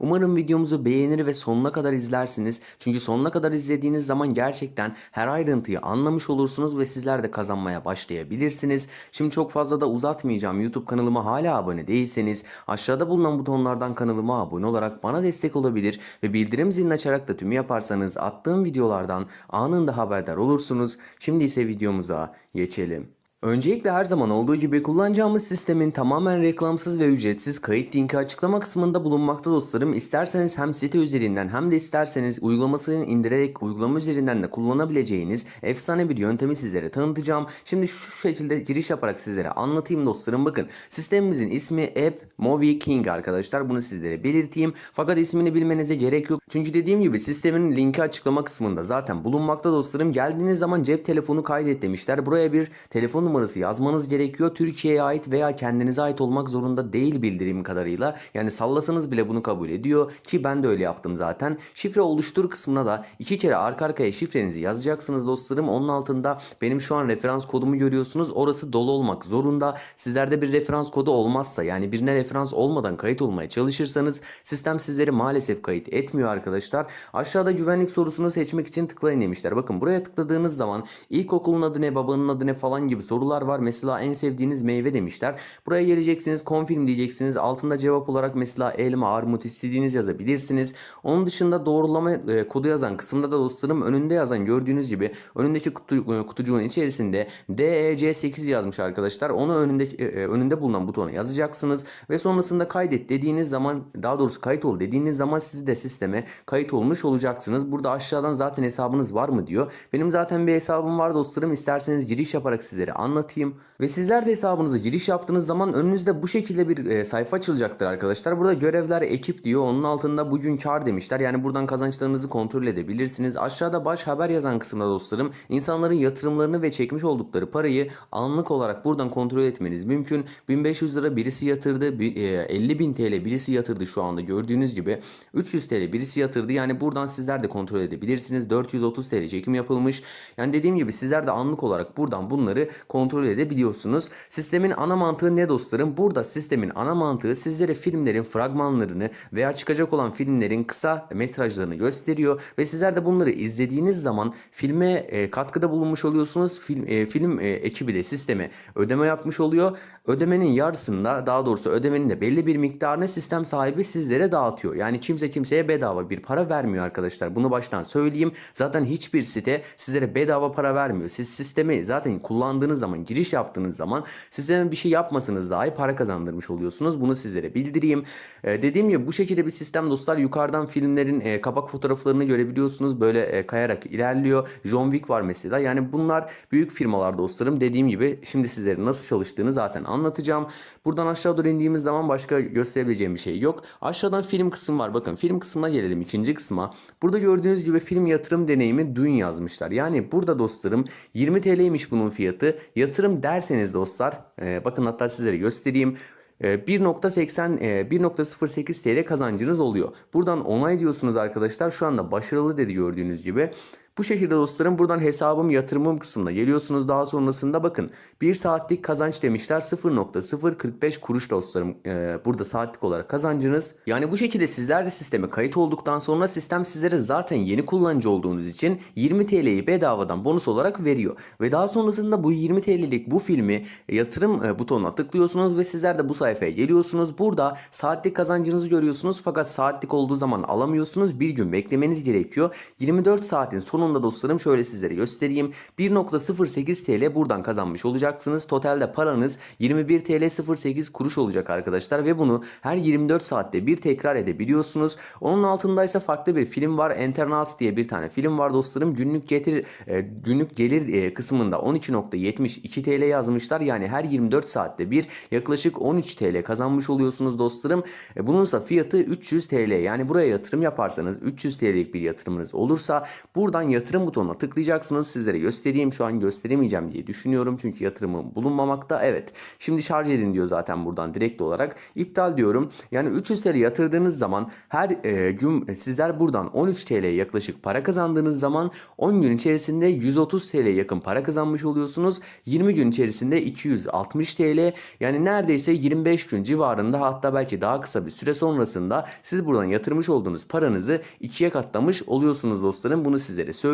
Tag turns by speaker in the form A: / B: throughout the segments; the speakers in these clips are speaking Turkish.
A: Umarım videomuzu beğenir ve sonuna kadar izlersiniz. Çünkü sonuna kadar izlediğiniz zaman gerçekten her ayrıntıyı anlamış olursunuz ve sizler de kazanmaya başlayabilirsiniz. Şimdi çok fazla da uzatmayacağım. YouTube kanalıma hala abone değilseniz aşağıda bulunan butonlardan kanalıma abone olarak bana destek olabilir ve bildirim zilini açarak da tümü yaparsanız attığım videolardan anında haberdar olursunuz. Şimdi ise videomuza geçelim. Öncelikle her zaman olduğu gibi kullanacağımız sistemin tamamen reklamsız ve ücretsiz kayıt linki açıklama kısmında bulunmakta dostlarım. İsterseniz hem site üzerinden hem de isterseniz uygulamasını indirerek uygulama üzerinden de kullanabileceğiniz efsane bir yöntemi sizlere tanıtacağım. Şimdi şu şekilde giriş yaparak sizlere anlatayım dostlarım. Bakın sistemimizin ismi App Movie King arkadaşlar. Bunu sizlere belirteyim. Fakat ismini bilmenize gerek yok. Çünkü dediğim gibi sistemin linki açıklama kısmında zaten bulunmakta dostlarım. Geldiğiniz zaman cep telefonu kaydet demişler. Buraya bir telefon numarası yazmanız gerekiyor. Türkiye'ye ait veya kendinize ait olmak zorunda değil bildirim kadarıyla. Yani sallasanız bile bunu kabul ediyor ki ben de öyle yaptım zaten. Şifre oluştur kısmına da iki kere arka arkaya şifrenizi yazacaksınız dostlarım. Onun altında benim şu an referans kodumu görüyorsunuz. Orası dolu olmak zorunda. Sizlerde bir referans kodu olmazsa yani birine referans olmadan kayıt olmaya çalışırsanız sistem sizleri maalesef kayıt etmiyor arkadaşlar. Aşağıda güvenlik sorusunu seçmek için tıklayın demişler. Bakın buraya tıkladığınız zaman ilkokulun adı ne, babanın adı ne falan gibi sorular var. Mesela en sevdiğiniz meyve demişler. Buraya geleceksiniz, confirm diyeceksiniz. Altında cevap olarak mesela elma, armut istediğiniz yazabilirsiniz. Onun dışında doğrulama e, kodu yazan kısımda da dostlarım önünde yazan gördüğünüz gibi önündeki kutu, e, kutucuğun içerisinde DEC8 yazmış arkadaşlar. Onu önünde e, e, önünde bulunan butona yazacaksınız ve sonrasında kaydet dediğiniz zaman daha doğrusu kayıt ol dediğiniz zaman siz de sisteme kayıt olmuş olacaksınız. Burada aşağıdan zaten hesabınız var mı diyor. Benim zaten bir hesabım var dostlarım. İsterseniz giriş yaparak sizlere anlatayım. Ve sizler de hesabınıza giriş yaptığınız zaman önünüzde bu şekilde bir e, sayfa açılacaktır arkadaşlar. Burada görevler ekip diyor. Onun altında bugün kar demişler. Yani buradan kazançlarınızı kontrol edebilirsiniz. Aşağıda baş haber yazan kısımda dostlarım insanların yatırımlarını ve çekmiş oldukları parayı anlık olarak buradan kontrol etmeniz mümkün. 1500 lira birisi yatırdı. bi- e, 50 bin TL birisi yatırdı şu anda gördüğünüz gibi. 300 TL birisi yatırdı. Yani buradan sizler de kontrol edebilirsiniz. 430 TL çekim yapılmış. Yani dediğim gibi sizler de anlık olarak buradan bunları kontrol edebiliyorsunuz. Sistemin ana mantığı ne dostlarım? Burada sistemin ana mantığı sizlere filmlerin fragmanlarını veya çıkacak olan filmlerin kısa metrajlarını gösteriyor ve sizler de bunları izlediğiniz zaman filme e, katkıda bulunmuş oluyorsunuz. Film e, film e, ekibi de sisteme ödeme yapmış oluyor. Ödemenin yarısında daha doğrusu ödemenin de belli bir miktarını sistem sahibi sizlere dağıtıyor. Yani kimse kimseye bedava bir para vermiyor arkadaşlar. Bunu baştan söyleyeyim. Zaten hiçbir site sizlere bedava para vermiyor. Siz sistemi zaten kullandığınız zaman, giriş yaptığınız zaman sisteme bir şey yapmasanız dahi para kazandırmış oluyorsunuz. Bunu sizlere bildireyim. Ee, dediğim gibi bu şekilde bir sistem dostlar yukarıdan filmlerin e, kapak fotoğraflarını görebiliyorsunuz. Böyle e, kayarak ilerliyor. John Wick var mesela. Yani bunlar büyük firmalar dostlarım. Dediğim gibi şimdi sizlere nasıl çalıştığını zaten anlatacağım. Buradan aşağı doğru indiğimiz zaman başka gösterebileceğim bir şey yok. Aşağıdan film kısım var. Bakın film kısmına gelelim ikinci kısma. Burada gördüğünüz gibi film yatırım deneyimi dün yazmışlar. Yani burada dostlarım 20 TL'ymiş bunun fiyatı. Yatırım derseniz dostlar e, bakın hatta sizlere göstereyim. E, 1.80 e, 1.08 TL kazancınız oluyor. Buradan onay diyorsunuz arkadaşlar. Şu anda başarılı dedi gördüğünüz gibi. Bu şekilde dostlarım buradan hesabım yatırımım kısmına geliyorsunuz. Daha sonrasında bakın 1 saatlik kazanç demişler 0.045 kuruş dostlarım. Ee, burada saatlik olarak kazancınız. Yani bu şekilde sizler de sisteme kayıt olduktan sonra sistem sizlere zaten yeni kullanıcı olduğunuz için 20 TL'yi bedavadan bonus olarak veriyor. Ve daha sonrasında bu 20 TL'lik bu filmi yatırım e, butonuna tıklıyorsunuz ve sizler de bu sayfaya geliyorsunuz. Burada saatlik kazancınızı görüyorsunuz fakat saatlik olduğu zaman alamıyorsunuz. Bir gün beklemeniz gerekiyor. 24 saatin sonunda dostlarım şöyle sizlere göstereyim. 1.08 TL buradan kazanmış olacaksınız. Totalde paranız 21 TL 08 kuruş olacak arkadaşlar ve bunu her 24 saatte bir tekrar edebiliyorsunuz. Onun altındaysa farklı bir film var. Internals diye bir tane film var dostlarım. Günlük getir e, günlük gelir e, kısmında 12.72 TL yazmışlar. Yani her 24 saatte bir yaklaşık 13 TL kazanmış oluyorsunuz dostlarım. E, bununsa fiyatı 300 TL. Yani buraya yatırım yaparsanız 300 TL'lik bir yatırımınız olursa buradan yatırım butonuna tıklayacaksınız. Sizlere göstereyim. Şu an gösteremeyeceğim diye düşünüyorum. Çünkü yatırımım bulunmamakta. Evet. Şimdi şarj edin diyor zaten buradan direkt olarak. İptal diyorum. Yani 300 TL yatırdığınız zaman her e, gün sizler buradan 13 TL'ye yaklaşık para kazandığınız zaman 10 gün içerisinde 130 TL yakın para kazanmış oluyorsunuz. 20 gün içerisinde 260 TL yani neredeyse 25 gün civarında hatta belki daha kısa bir süre sonrasında siz buradan yatırmış olduğunuz paranızı ikiye katlamış oluyorsunuz dostlarım. Bunu sizlere söyleyeyim.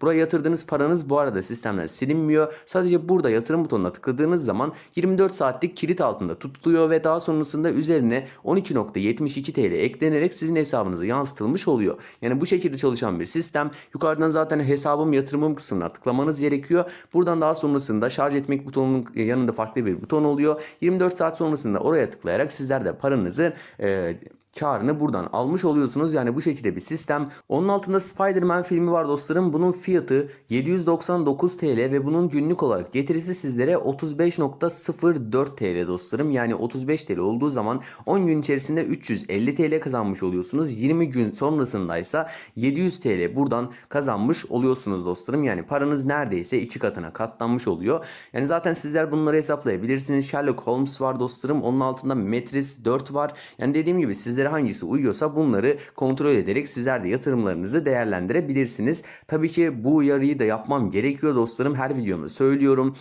A: Buraya yatırdığınız paranız bu arada sistemden silinmiyor. Sadece burada yatırım butonuna tıkladığınız zaman 24 saatlik kilit altında tutuluyor ve daha sonrasında üzerine 12.72 TL eklenerek sizin hesabınıza yansıtılmış oluyor. Yani bu şekilde çalışan bir sistem. Yukarıdan zaten hesabım yatırımım kısmına tıklamanız gerekiyor. Buradan daha sonrasında şarj etmek butonunun yanında farklı bir buton oluyor. 24 saat sonrasında oraya tıklayarak sizler de paranızı e, karını buradan almış oluyorsunuz. Yani bu şekilde bir sistem. Onun altında Spider-Man filmi var dostlarım. Bunun fiyatı 799 TL ve bunun günlük olarak getirisi sizlere 35.04 TL dostlarım. Yani 35 TL olduğu zaman 10 gün içerisinde 350 TL kazanmış oluyorsunuz. 20 gün sonrasındaysa 700 TL buradan kazanmış oluyorsunuz dostlarım. Yani paranız neredeyse iki katına katlanmış oluyor. Yani zaten sizler bunları hesaplayabilirsiniz. Sherlock Holmes var dostlarım. Onun altında Metris 4 var. Yani dediğim gibi sizlere hangisi uyuyorsa bunları kontrol ederek sizler de yatırımlarınızı değerlendirebilirsiniz. Tabii ki bu uyarıyı da yapmam gerekiyor dostlarım. Her videomda söylüyorum.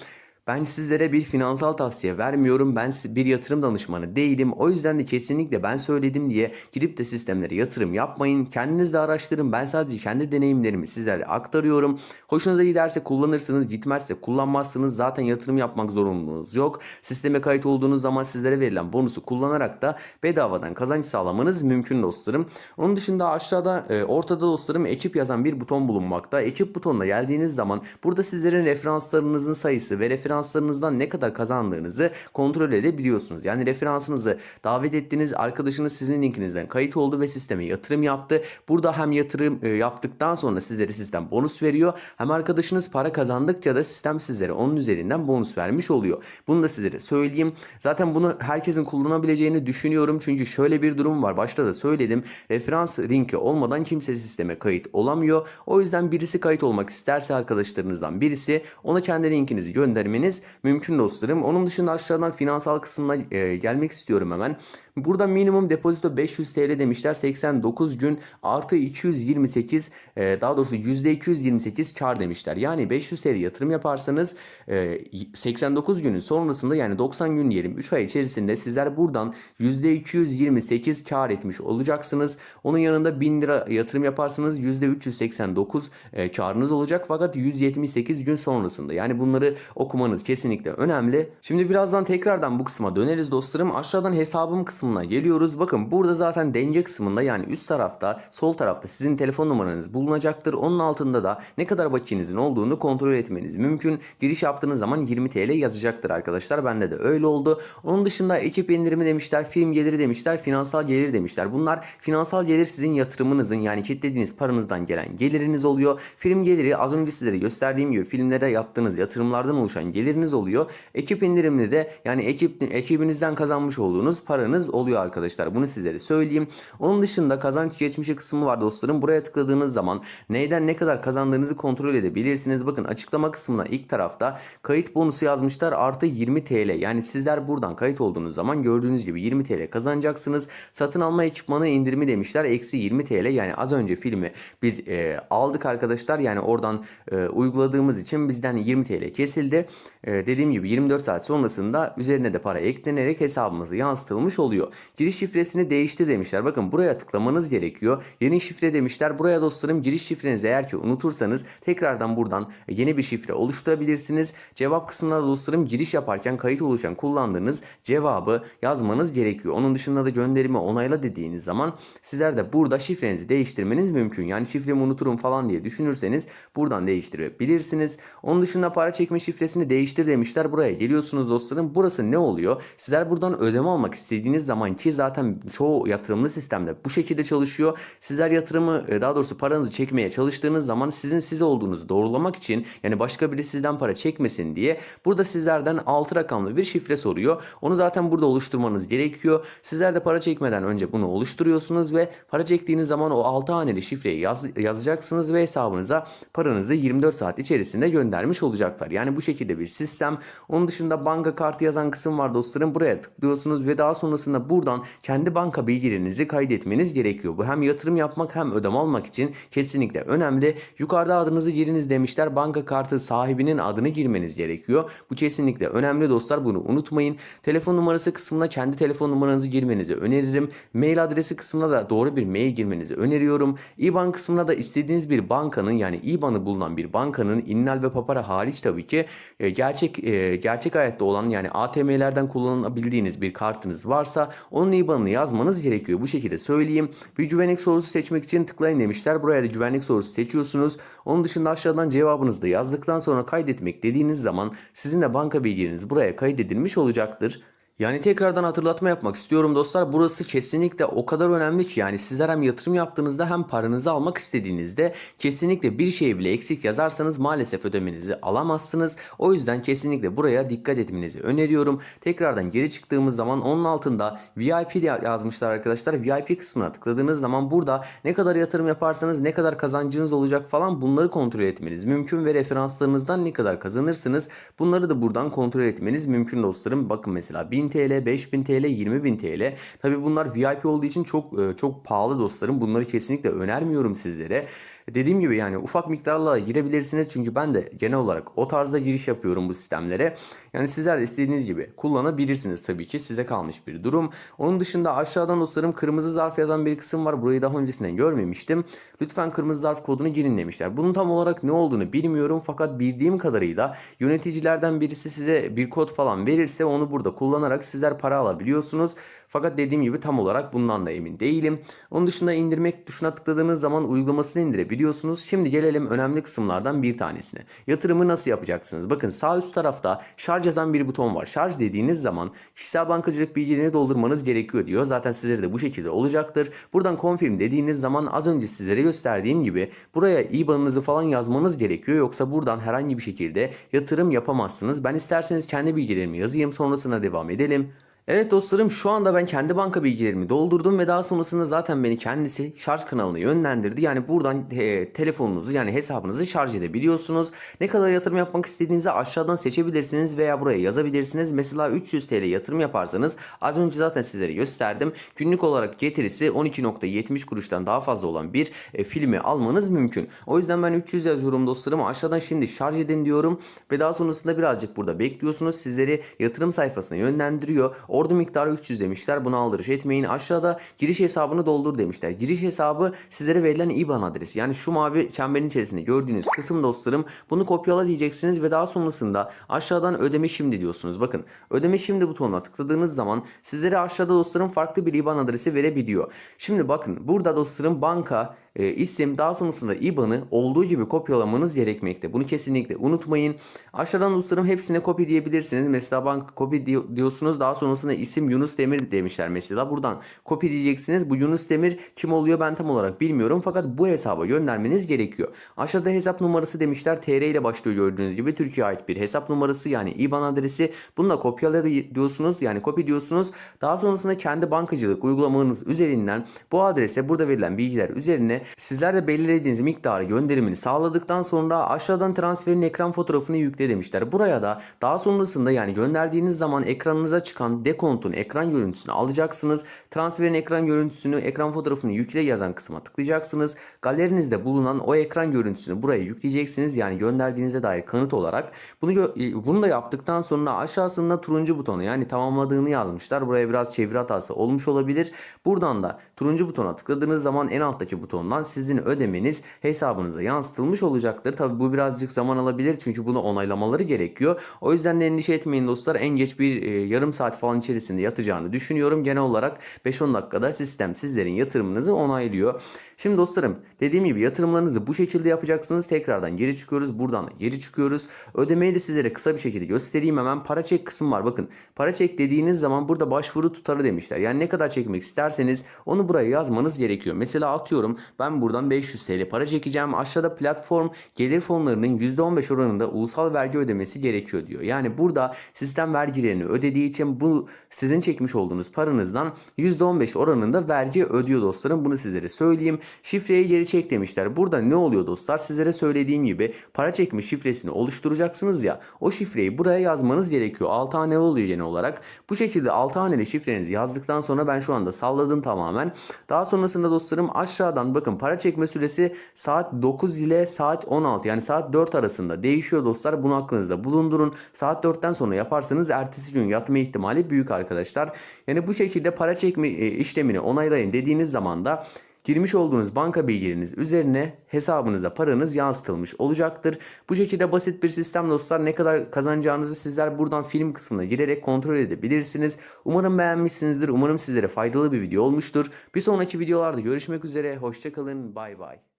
A: Ben sizlere bir finansal tavsiye vermiyorum. Ben bir yatırım danışmanı değilim. O yüzden de kesinlikle ben söyledim diye girip de sistemlere yatırım yapmayın. Kendiniz de araştırın. Ben sadece kendi deneyimlerimi sizlere aktarıyorum. Hoşunuza giderse kullanırsınız, gitmezse kullanmazsınız. Zaten yatırım yapmak zorunluluğunuz yok. Sisteme kayıt olduğunuz zaman sizlere verilen bonusu kullanarak da bedavadan kazanç sağlamanız mümkün dostlarım. Onun dışında aşağıda e, ortada dostlarım ekip yazan bir buton bulunmakta. Ekip butonuna geldiğiniz zaman burada sizlerin referanslarınızın sayısı ve referanslarınızdan ne kadar kazandığınızı kontrol edebiliyorsunuz. Yani referansınızı davet ettiğiniz arkadaşınız sizin linkinizden kayıt oldu ve sisteme yatırım yaptı. Burada hem yatırım e, yaptıktan sonra sizlere sistem bonus veriyor. Hem arkadaşınız para kazandıkça da sistem sizlere onun üzerinden bonus vermiş oluyor. Bunu da sizlere söyleyeyim. Zaten bunu herkesin kullanabileceğini düşünüyorum. Çünkü şöyle bir durum var. Başta da söyledim. Referans linki olmadan kimse sisteme kayıt olamıyor. O yüzden birisi kayıt olmak isterse arkadaşlarınızdan birisi ona kendi linkinizi göndermeniz mümkün dostlarım. Onun dışında aşağıdan finansal kısmına e, gelmek istiyorum hemen. Burada minimum depozito 500 TL demişler. 89 gün artı 228 e, daha doğrusu %228 kar demişler. Yani 500 TL yatırım yaparsanız e, 89 günün sonrasında yani 90 gün diyelim 3 ay içerisinde sizler buradan %228 kar etmiş olacaksınız. Onun yanında 1000 lira yatırım yaparsanız %389 e, karınız olacak fakat 178 gün sonrasında. Yani bunları okumanız kesinlikle önemli. Şimdi birazdan tekrardan bu kısma döneriz dostlarım. Aşağıdan hesabım kısmına geliyoruz. Bakın burada zaten denge kısmında yani üst tarafta sol tarafta sizin telefon numaranız bulunacaktır. Onun altında da ne kadar bakiyenizin olduğunu kontrol etmeniz mümkün. Giriş yaptığınız zaman 20 TL yazacaktır arkadaşlar. Bende de öyle oldu. Onun dışında ekip indirimi demişler, film geliri demişler, finansal gelir demişler. Bunlar finansal gelir sizin yatırımınızın yani kilitlediğiniz paranızdan gelen geliriniz oluyor. Film geliri az önce sizlere gösterdiğim gibi filmlere yaptığınız yatırımlardan oluşan geliriniz oluyor. Ekip indirimli de yani ekip ekibinizden kazanmış olduğunuz paranız oluyor arkadaşlar. Bunu sizlere söyleyeyim. Onun dışında kazanç geçmişi kısmı var dostlarım. Buraya tıkladığınız zaman neyden ne kadar kazandığınızı kontrol edebilirsiniz. Bakın açıklama kısmına ilk tarafta kayıt bonusu yazmışlar artı 20 TL. Yani sizler buradan kayıt olduğunuz zaman gördüğünüz gibi 20 TL kazanacaksınız. Satın alma ekipmanı indirimi demişler. Eksi 20 TL. Yani az önce filmi biz e, aldık arkadaşlar. Yani oradan e, uyguladığımız için bizden 20 TL kesildi. E, dediğim gibi 24 saat sonrasında üzerine de para eklenerek hesabımıza yansıtılmış oluyor. Giriş şifresini değiştir demişler. Bakın buraya tıklamanız gerekiyor. Yeni şifre demişler. Buraya dostlarım giriş şifrenizi eğer ki unutursanız tekrardan buradan yeni bir şifre oluşturabilirsiniz. Cevap kısmına dostlarım giriş yaparken kayıt oluşan kullandığınız cevabı yazmanız gerekiyor. Onun dışında da gönderimi onayla dediğiniz zaman sizler de burada şifrenizi değiştirmeniz mümkün. Yani şifremi unuturum falan diye düşünürseniz buradan değiştirebilirsiniz. Onun dışında para çekme şifresini değiştir demişler. Buraya geliyorsunuz dostlarım. Burası ne oluyor? Sizler buradan ödeme almak istediğiniz zaman zaman ki zaten çoğu yatırımlı sistemde bu şekilde çalışıyor. Sizler yatırımı e, daha doğrusu paranızı çekmeye çalıştığınız zaman sizin siz olduğunuzu doğrulamak için yani başka biri sizden para çekmesin diye burada sizlerden 6 rakamlı bir şifre soruyor. Onu zaten burada oluşturmanız gerekiyor. Sizler de para çekmeden önce bunu oluşturuyorsunuz ve para çektiğiniz zaman o 6 haneli şifreyi yaz, yazacaksınız ve hesabınıza paranızı 24 saat içerisinde göndermiş olacaklar. Yani bu şekilde bir sistem. Onun dışında banka kartı yazan kısım var dostlarım. Buraya tıklıyorsunuz ve daha sonrasında buradan kendi banka bilgilerinizi kaydetmeniz gerekiyor. Bu hem yatırım yapmak hem ödeme almak için kesinlikle önemli. Yukarıda adınızı giriniz demişler. Banka kartı sahibinin adını girmeniz gerekiyor. Bu kesinlikle önemli dostlar. Bunu unutmayın. Telefon numarası kısmına kendi telefon numaranızı girmenizi öneririm. Mail adresi kısmına da doğru bir mail girmenizi öneriyorum. IBAN kısmına da istediğiniz bir bankanın yani IBAN'ı bulunan bir bankanın innal ve papara hariç tabii ki e, gerçek e, gerçek hayatta olan yani ATM'lerden kullanabildiğiniz bir kartınız varsa onun IBAN'ını yazmanız gerekiyor. Bu şekilde söyleyeyim. Bir güvenlik sorusu seçmek için tıklayın demişler. Buraya da güvenlik sorusu seçiyorsunuz. Onun dışında aşağıdan cevabınızı da yazdıktan sonra kaydetmek dediğiniz zaman sizin de banka bilgileriniz buraya kaydedilmiş olacaktır. Yani tekrardan hatırlatma yapmak istiyorum dostlar. Burası kesinlikle o kadar önemli ki yani sizler hem yatırım yaptığınızda hem paranızı almak istediğinizde kesinlikle bir şey bile eksik yazarsanız maalesef ödemenizi alamazsınız. O yüzden kesinlikle buraya dikkat etmenizi öneriyorum. Tekrardan geri çıktığımız zaman onun altında VIP yazmışlar arkadaşlar. VIP kısmına tıkladığınız zaman burada ne kadar yatırım yaparsanız ne kadar kazancınız olacak falan bunları kontrol etmeniz mümkün ve referanslarınızdan ne kadar kazanırsınız bunları da buradan kontrol etmeniz mümkün dostlarım. Bakın mesela 1000 TL, 5000 TL, 20000 TL. Tabi bunlar VIP olduğu için çok e, çok pahalı dostlarım. Bunları kesinlikle önermiyorum sizlere. Dediğim gibi yani ufak miktarlarla girebilirsiniz çünkü ben de genel olarak o tarzda giriş yapıyorum bu sistemlere. Yani sizler de istediğiniz gibi kullanabilirsiniz tabii ki size kalmış bir durum. Onun dışında aşağıdan dostlarım kırmızı zarf yazan bir kısım var. Burayı daha öncesinden görmemiştim. Lütfen kırmızı zarf kodunu girin demişler. Bunun tam olarak ne olduğunu bilmiyorum fakat bildiğim kadarıyla yöneticilerden birisi size bir kod falan verirse onu burada kullanarak sizler para alabiliyorsunuz. Fakat dediğim gibi tam olarak bundan da emin değilim. Onun dışında indirmek tuşuna tıkladığınız zaman uygulamasını indirebiliyorsunuz. Şimdi gelelim önemli kısımlardan bir tanesine. Yatırımı nasıl yapacaksınız? Bakın sağ üst tarafta şarj yazan bir buton var. Şarj dediğiniz zaman kişisel bankacılık bilgilerini doldurmanız gerekiyor diyor. Zaten sizlere de bu şekilde olacaktır. Buradan confirm dediğiniz zaman az önce sizlere gösterdiğim gibi buraya IBAN'ınızı falan yazmanız gerekiyor. Yoksa buradan herhangi bir şekilde yatırım yapamazsınız. Ben isterseniz kendi bilgilerimi yazayım sonrasına devam edelim. Evet dostlarım şu anda ben kendi banka bilgilerimi doldurdum ve daha sonrasında zaten beni kendisi şarj kanalına yönlendirdi. Yani buradan e, telefonunuzu yani hesabınızı şarj edebiliyorsunuz. Ne kadar yatırım yapmak istediğinizi aşağıdan seçebilirsiniz veya buraya yazabilirsiniz. Mesela 300 TL yatırım yaparsanız az önce zaten sizlere gösterdim. Günlük olarak getirisi 12.70 kuruştan daha fazla olan bir e, filmi almanız mümkün. O yüzden ben 300 yazıyorum dostlarım. Aşağıdan şimdi şarj edin diyorum ve daha sonrasında birazcık burada bekliyorsunuz. Sizleri yatırım sayfasına yönlendiriyor. Ordu miktarı 300 demişler. Buna aldırış etmeyin. Aşağıda giriş hesabını doldur demişler. Giriş hesabı sizlere verilen IBAN adresi. Yani şu mavi çemberin içerisinde gördüğünüz kısım dostlarım. Bunu kopyala diyeceksiniz ve daha sonrasında aşağıdan ödeme şimdi diyorsunuz. Bakın ödeme şimdi butonuna tıkladığınız zaman sizlere aşağıda dostlarım farklı bir IBAN adresi verebiliyor. Şimdi bakın burada dostlarım banka e, isim daha sonrasında IBAN'ı olduğu gibi kopyalamanız gerekmekte. Bunu kesinlikle unutmayın. Aşağıdan dostlarım hepsine kopya diyebilirsiniz. Mesela banka kopya diyorsunuz. Daha sonrasında isim Yunus Demir demişler mesela. Buradan kopya diyeceksiniz. Bu Yunus Demir kim oluyor ben tam olarak bilmiyorum. Fakat bu hesaba göndermeniz gerekiyor. Aşağıda hesap numarası demişler. TR ile başlıyor gördüğünüz gibi. Türkiye'ye ait bir hesap numarası yani IBAN adresi. Bunu da kopyala diyorsunuz. Yani kopya diyorsunuz. Daha sonrasında kendi bankacılık uygulamanız üzerinden bu adrese burada verilen bilgiler üzerine sizler de belirlediğiniz miktarı gönderimini sağladıktan sonra aşağıdan transferin ekran fotoğrafını yükle demişler. Buraya da daha sonrasında yani gönderdiğiniz zaman ekranınıza çıkan dekontun ekran görüntüsünü alacaksınız. Transferin ekran görüntüsünü, ekran fotoğrafını yükle yazan kısma tıklayacaksınız. Galerinizde bulunan o ekran görüntüsünü buraya yükleyeceksiniz. Yani gönderdiğinize dair kanıt olarak. Bunu bunu da yaptıktan sonra aşağısında turuncu butonu yani tamamladığını yazmışlar. Buraya biraz çeviri hatası olmuş olabilir. Buradan da turuncu butona tıkladığınız zaman en alttaki butondan sizin ödemeniz hesabınıza yansıtılmış olacaktır. Tabi bu birazcık zaman alabilir çünkü bunu onaylamaları gerekiyor. O yüzden de endişe etmeyin dostlar. En geç bir e, yarım saat falan içerisinde yatacağını düşünüyorum. Genel olarak 5-10 dakikada sistem sizlerin yatırımınızı onaylıyor. Şimdi dostlarım dediğim gibi yatırımlarınızı bu şekilde yapacaksınız. Tekrardan geri çıkıyoruz. Buradan da geri çıkıyoruz. Ödemeyi de sizlere kısa bir şekilde göstereyim hemen. Para çek kısmı var. Bakın para çek dediğiniz zaman burada başvuru tutarı demişler. Yani ne kadar çekmek isterseniz onu buraya yazmanız gerekiyor. Mesela atıyorum ben buradan 500 TL para çekeceğim. Aşağıda platform gelir fonlarının %15 oranında ulusal vergi ödemesi gerekiyor diyor. Yani burada sistem vergilerini ödediği için bu sizin çekmiş olduğunuz paranızdan %15 oranında vergi ödüyor dostlarım. Bunu sizlere söyleyeyim. Şifreyi geri çek demişler. Burada ne oluyor dostlar? Sizlere söylediğim gibi para çekme şifresini oluşturacaksınız ya. O şifreyi buraya yazmanız gerekiyor. 6 haneli oluyor genel olarak. Bu şekilde 6 haneli şifrenizi yazdıktan sonra ben şu anda salladım tamamen. Daha sonrasında dostlarım aşağıdan bakın para çekme süresi saat 9 ile saat 16 yani saat 4 arasında değişiyor dostlar. Bunu aklınızda bulundurun. Saat 4'ten sonra yaparsanız ertesi gün yatma ihtimali büyük arkadaşlar. Yani bu şekilde para çekme e, işlemini onaylayın dediğiniz zaman da Girmiş olduğunuz banka bilgileriniz üzerine hesabınıza paranız yansıtılmış olacaktır. Bu şekilde basit bir sistem dostlar ne kadar kazanacağınızı sizler buradan film kısmına girerek kontrol edebilirsiniz. Umarım beğenmişsinizdir. Umarım sizlere faydalı bir video olmuştur. Bir sonraki videolarda görüşmek üzere. Hoşçakalın. Bay bay.